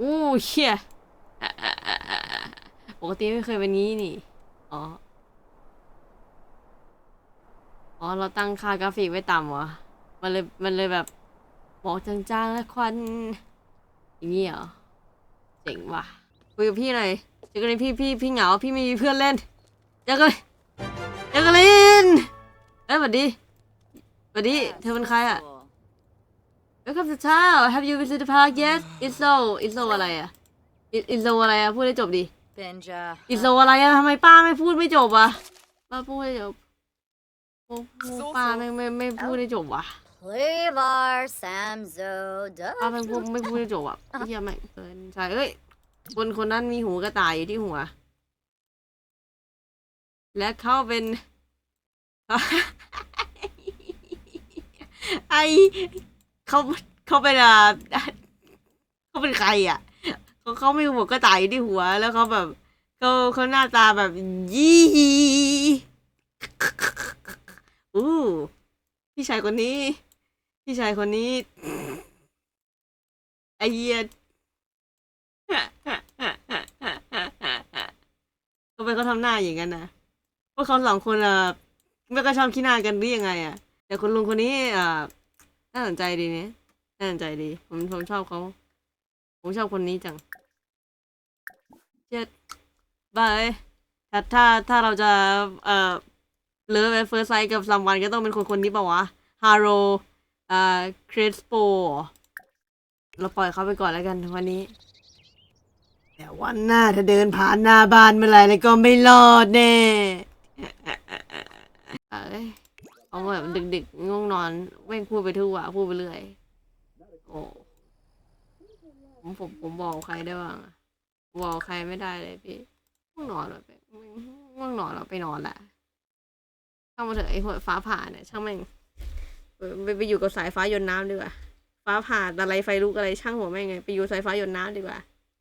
อู้เชี่ยอ่อะอ่อะอะปกติไม่เคยเป็นงี้นี่ อ๋อ อ๋อ เราตั้งค่ากราฟิกไว้ต่ำวะมันเลย มันเลยแบบบอกจางๆแล้วควันอย่างนี้เหรอ เจ๋งว่ะ คุยกับพี่หน่อยเจอกันเลยพี่พี่พี่เหงา พี่ไม่มีเพื่อนเล่นเจอกันเลยเจอกันลินเอ้ยสวัสดีสวัสดี เธอเป็นใครอะ Welcome to town Have you visited the park yet It's so It's so อะไรอะ It- It's so อะไรอะพูดให้จบดิ Benja. It's so อะไรอะทำไมป้าไม่พูดไม่จบอะป้าพูดให้จบโอ้โหป้าไม่ไม่ไม่พูดให้จบว่ะ Clevar Samzo ป้าไม่พูดไม่พูดให้จบอะเฮียแม่งเกินใช่เอ้ย คนคนนั้นมีหูกระต่ายอยู่ที่หัว และเขาเป็น ไอ เขาเขาเป็นอะเขาเป็นใครอะเขาเขาไมีหัวกระต่ายอยู่ที่หัว แล้วเขาแบบเขาเขาหน้าตาแบบยี่อู้พี่ชายคนนี้ พี่ชายคนนี้ไอเหี้ยทำไมเขาทำหน้าอย่างนั้นนะพวกเขาสองคนอะไม่ก็ชอบขี้หน้ากันหรือยังไงอะ แต่คุณลุงคนนี้อ่า น่าสนใจดีเนี่ยน่าสนใจดี ผมผมชอบเขา ผมชอบคนนี้จังเจ็ดบายถ้าถ้าถ้าเราจะ เอ่อเลิฟเฟิร์สไซกับซัมวันก็ต้องเป็นคนคนนี้เปล่าวะ ฮาโรอ่าคริสโปเราปล่อยเขาไปก่อนแล้วกันวันนี้ แต่วันหน้าถ้าเดินผ่านหน้าบ้านเมื่อไหร่แล้วก็ไม่รอดแน่ เอาแบบดึกๆง่วงนอนแม่งพูดไปทั่วพูดไปเรื่อย โอ้ผมผมผมบอกใครได้บ้างอะบอกใครไม่ได้เลยพี่ง่วงนอนแบบง่วงนอนแล้วไปนอนแหละช่างมาเถอะไอ้หัวฟ้าผ่าเนี่ยช่างแม่งไปไปอยู่กับสายฟ้าโยนน้ำดีกว่า ฟ้าผ่าอะไรไฟลุกอะไรช่างหัวแม่งไง ไปอยู่สายฟ้าโยนน้ำดีกว่า